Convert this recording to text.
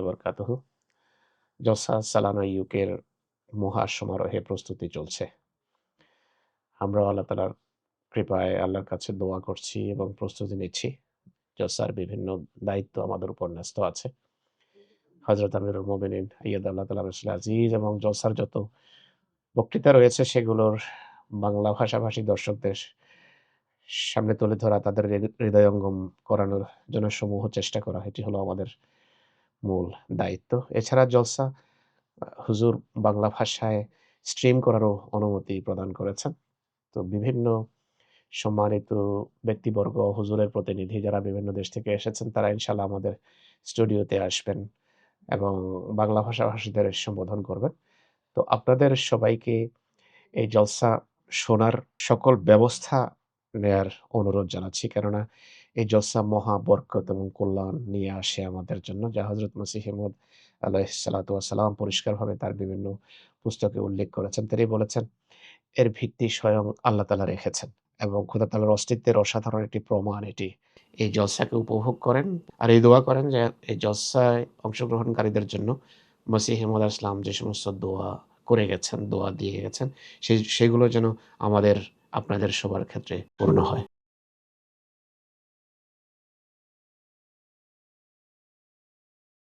রহমতুল্লাহ জলসা সালানা ইউকের মহা সমারোহে প্রস্তুতি চলছে। আমরা আল্লাহ তালার কৃপায় আল্লাহর কাছে দোয়া করছি এবং প্রস্তুতি নিচ্ছি। জলসার বিভিন্ন দায়িত্ব আমাদের উপর ন্যস্ত আছে। হজরত আমিরুল মোমিনিন আইয়াদ আল্লাহ তালা রসুল আজিজ এবং জলসার যত বক্তৃতা রয়েছে সেগুলোর বাংলা ভাষাভাষী দর্শকদের সামনে তুলে ধরা, তাদের হৃদয়ঙ্গম করানোর জন্য সমূহ চেষ্টা করা, এটি হলো আমাদের মূল দায়িত্ব। এছাড়া জলসা হুজুর বাংলা ভাষায় স্ট্রিম করারও অনুমতি প্রদান করেছেন। তো বিভিন্ন সম্মানিত ব্যক্তিবর্গ, হুজুরের প্রতিনিধি যারা বিভিন্ন দেশ থেকে এসেছেন, তারা ইনশাল্লাহ আমাদের স্টুডিওতে আসবেন এবং বাংলা ভাষাভাষীদের সম্বোধন করবেন। তো আপনাদের সবাইকে এই জলসা শোনার সকল ব্যবস্থা নেয়ার অনুরোধ জানাচ্ছি। কেননা এই জলসা মহা বরকত এবং কল্যাণ নিয়ে আসে আমাদের জন্য, যা হজরত মসিহ মদ আলাইসালাম পরিষ্কারভাবে তার বিভিন্ন পুস্তকে উল্লেখ করেছেন। তিনি বলেছেন, এর ভিত্তি স্বয়ং আল্লাহ তালা রেখেছেন এবং খোদা তালার অস্তিত্বের অসাধারণ একটি প্রমাণ এটি। এই জলসাকে উপভোগ করেন আর এই দোয়া করেন যে এই জলসায় অংশগ্রহণকারীদের জন্য মসিহ হেমদ আসলাম যে সমস্ত দোয়া করে গেছেন, দোয়া দিয়ে গেছেন, সেই, সেগুলো যেন আমাদের, আপনাদের সবার ক্ষেত্রে পূর্ণ হয়।